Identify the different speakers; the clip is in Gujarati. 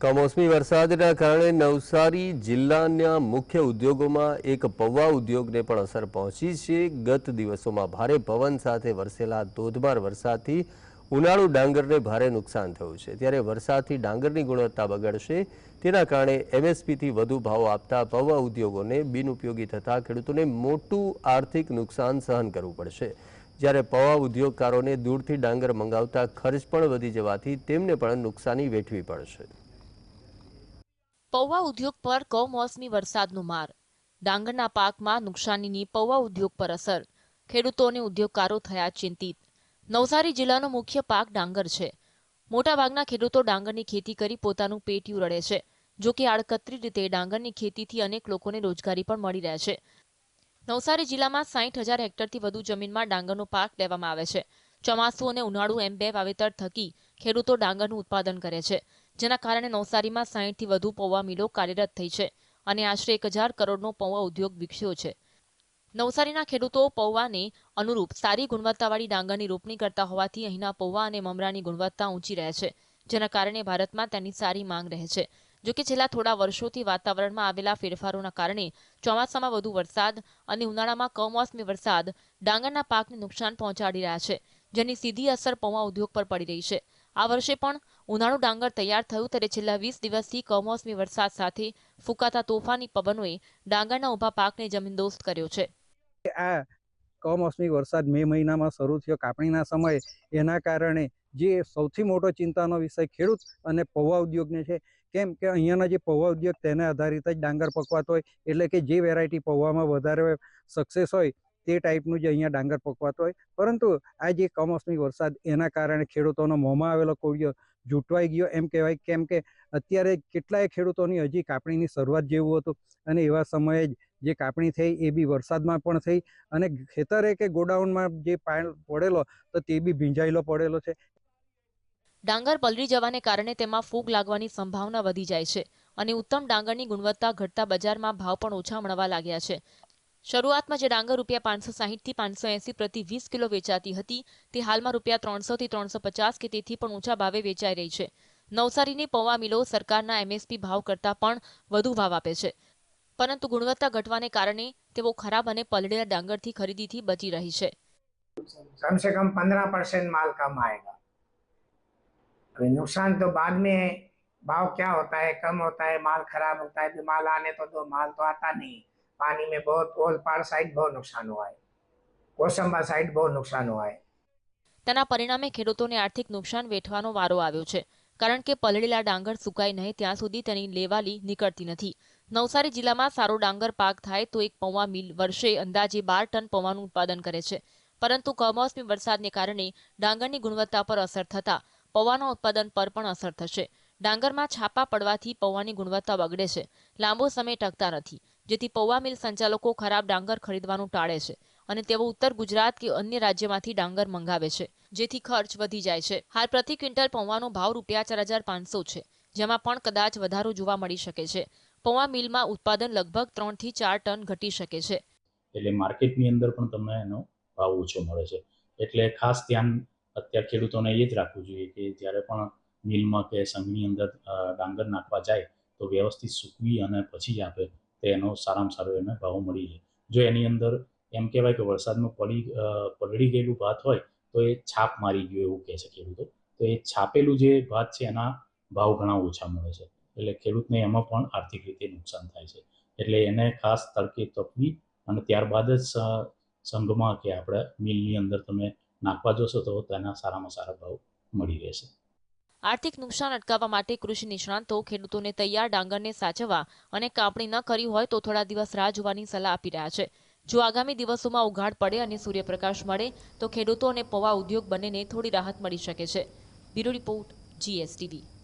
Speaker 1: કમોસમી વરસાદના કારણે નવસારી જિલ્લાના મુખ્ય ઉદ્યોગોમાં એક પૌવા ઉદ્યોગને પણ અસર પહોંચી છે. ગત દિવસોમાં ભારે પવન સાથે વરસેલા ધોધમાર વરસાદથી ઉનાળુ ડાંગરને ભારે નુકસાન થયું છે. ત્યારે વરસાદથી ડાંગરની ગુણવત્તા બગડશે. તેના કારણે એમએસપીથી વધુ ભાવ આપતા પૌવા ઉદ્યોગોને બિનઉપયોગી થતાં ખેડૂતોને મોટું આર્થિક નુકસાન સહન કરવું પડશે. જ્યારે પૌવા ઉદ્યોગકારોને દૂરથી ડાંગર મંગાવતા ખર્ચ પણ વધી જવાથી તેમને પણ નુકસાની વેઠવી પડશે.
Speaker 2: પૌવા ઉદ્યોગ પર કમોસમી વરસાદનો માર. ડાંગરના પાકમાં નુકસાનીની પૌવા ઉદ્યોગ પર અસર. ખેડૂતો અને ઉદ્યોગકારો થયા ચિંતિત. નવસારી જિલ્લાનો મુખ્ય પાક ડાંગર છે. મોટાભાગના ખેડૂતો ડાંગરની ખેતી કરી પોતાનું પેટિયું રડે છે, જો કે આડકતરી રીતે ડાંગરની ખેતીથી અનેક લોકોને રોજગારી પણ મળી રહે છે. નવસારી જિલ્લામાં સાહીઠ હજાર હેક્ટરથી વધુ જમીનમાં ડાંગરનો પાક લેવામાં આવે છે. ચોમાસું અને ઉનાળુ એમ બે વાવેતર થકી ખેડૂતો ડાંગરનું ઉત્પાદન કરે છે, જેના કારણે નવસારીમાં સાહીઠથી વધુ પૌવા મિલો કાર્યરત થઈ છે અને આશરે એક હજાર કરોડનો પૌવા ઉદ્યોગ વિકસ્યો છે. નવસારીના ખેડૂતો પૌવાને અનુરૂપ સારી ગુણવત્તાવાળી ડાંગરની રોપણી કરતા હોવાથી અહીંના પૌવા અને મમરાની ગુણવત્તા ઊંચી રહે છે, જેના કારણે ભારતમાં તેની સારી માંગ રહે છે. જો કે છેલ્લા થોડા વર્ષોથી વાતાવરણમાં આવેલા ફેરફારોના કારણે ચોમાસામાં વધુ વરસાદ અને ઉનાળામાં કમોસમી વરસાદ ડાંગરના પાકને નુકસાન પહોંચાડી રહ્યા છે. જેની સીધી અસર પૌવા ઉદ્યોગ પર પડી રહી છે. આ વર્ષે પણ ઉનાળુ ડાંગર તૈયાર થયું ત્યારે છેલ્લા વીસ દિવસથી કમોસમી વરસાદ સાથે ફૂંકાતા તોફાની પવનોએ ડાંગરના ઊભા પાકને જમીનદોસ્ત કર્યો છે.
Speaker 3: આ કમોસમી વરસાદ મે મહિનામાં શરૂ થયો કાપણીના સમયે, એના કારણે જે સૌથી મોટો ચિંતાનો વિષય ખેડૂત અને પૌવા ઉદ્યોગને છે, કેમ કે અહીંયાના જે પૌવા ઉદ્યોગ તેને આધારિત જ ડાંગર પકવાતો હોય, એટલે કે જે વેરાયટી પૌવામાં વધારે સક્સેસ હોય તે ટાઈપનું જે અહીંયા ડાંગર પકવાતો હોય. પરંતુ આ જે કમોસમી વરસાદ, એના કારણે ખેડૂતોનો મોંમાં આવેલો કોળિયો જૂટવાઈ ગયો. એમ કહેવાય કેમ કે અત્યારે કેટલાય ખેડૂતોની હજી કાપણીની શરૂઆત જેવું હતું. અને એવા સમયે જ જે કાપણી થઈ એ બી વરસાદમાં પણ થઈ. અને ખેતરે કે ગોડાઉનમાં જે પાણી પડેલો, તો તે બી ભીંજાયેલો પડેલો છે.
Speaker 2: ડાંગર પલળી જવાને કારણે તેમાં ફૂગ લાગવાની સંભાવના વધી જાય છે. અને ઉત્તમ ડાંગરની ગુણવત્તા ઘટતા બજારમાં ભાવ પણ ઓછા મળવા લાગ્યા છે. શરૂઆતમાં જે ડાંગર રૂપિયા પાંચસો સાહીઠથી પાંચસો એંસી પ્રતિ વીસ કિલો વેચાતી હતી તે હાલમાં રૂપિયા ત્રણસોથી ત્રણસો પચાસ કે તેથી પણ ઊંચા ભાવે વેચાઈ રહી છે નવસારીની પૌવા મિલો સરકારના એમએસપી ભાવ કરતાં પણ વધુ ભાવ આપે છે પરંતુ ગુણવત્તા ઘટવાને કારણે તેઓ ખરાબ અને પલળેલા ડાંગરથી ખરીદીથી બચી રહી છે
Speaker 4: कम से कम पंद्रह परसेंट माल कम आएगा अभी नुकसान तो बाद में भाव क्या होता है कम होता है माल खराब होता है फिर माल आने तो दो माल तो आता नहीं पानी में बहुत ओलपाड़ साइड बहुत नुकसान हुआ है कोसंबा साइड बहुत नुकसान हुआ है
Speaker 2: તેના પરિણામે ખેડૂતોને આર્થિક નુકસાન વેઠવાનો વારો આવ્યો છે કારણ કે પલળેલા ડાંગર સુકાય નહીં ત્યાં સુધી તેની લેવાલી નીકળતી નથી નવસારી જિલ્લામાં સારો ડાંગર પાક થાય તો એક પૌવા મિલ વર્ષે અંદાજે બાર ટન પૌવાનું ઉત્પાદન કરે છે પરંતુ કમોસમી વરસાદને કારણે ડાંગરની ગુણવત્તા પર અસર થતા પૌવાના ઉત્પાદન પર પણ અસર થશે ડાંગરમાં છાપા પડવાથી પૌવાની ગુણવત્તા બગડે છે લાંબો સમય ટકતા નથી જેથી પૌવા મિલ સંચાલકો ખરાબ ડાંગર ખરીદવાનું ટાળે છે અને તેઓ ઉત્તર ગુજરાત કે અન્ય રાજ્યમાંથી ડાંગર મંગાવે છે, જેથી ખર્ચ વધી જાય છે. હાલ પ્રતિ ક્વિન્ટલ પૌવાનો ભાવ રૂપિયા ચાર હજાર પાંચસો છે, જેમાં પણ કદાચ વધારો જોવા મળી શકે છે. પૌવા મિલમાં ઉત્પાદન લગભગ ત્રણથી ચાર ટન ઘટી શકે છે.
Speaker 5: એટલે માર્કેટની અંદર પણ તમને એનો ભાવ ઓછો મળે છે. એટલે ખાસ ધ્યાન અત્યારે ખેડૂતોને એ જ રાખવું જોઈએ કે જ્યારે પણ મિલમાં કે સંઘની અંદર ડાંગર નાખવા જાય તો વ્યવસ્થિત સૂકવી અને પછી જ આપે તો એનો સારામાં સારો એને ભાવ મળી જાય. જો એની અંદર એમ કહેવાય કે વરસાદનું પડી પલળી ગયેલું ભાત હોય, તો એ છાપ મારી ગયું એવું કહે છે ખેડૂતો. તો એ છાપેલું જે ભાત છે, એના ભાવ ઘણા ઓછા મળે છે. એટલે ખેડૂતને એમાં પણ આર્થિક રીતે નુકસાન થાય છે. એટલે એને ખાસ તડકે તપવી અને ત્યારબાદ જ સંઘમાં કે આપણે મિલની અંદર તમે નાખવા જશો તો તેના સારામાં સારા ભાવ મળી રહેશે.
Speaker 2: આર્થિક નુકસાન અટકાવવા માટે કૃષિ નિષ્ણાંતો ખેડૂતોને તૈયાર ડાંગરને સાચવવા અને કાપણી ન કરી હોય તો થોડા દિવસ રાહ જોવાની સલાહ આપી રહ્યા છે. જો આગામી દિવસોમાં ઉઘાડ પડે અને સૂર્યપ્રકાશ મળે, તો ખેડૂતો અને પૌવા ઉદ્યોગ બંનેને થોડી રાહત મળી શકે છે. Bureau report, GSTV.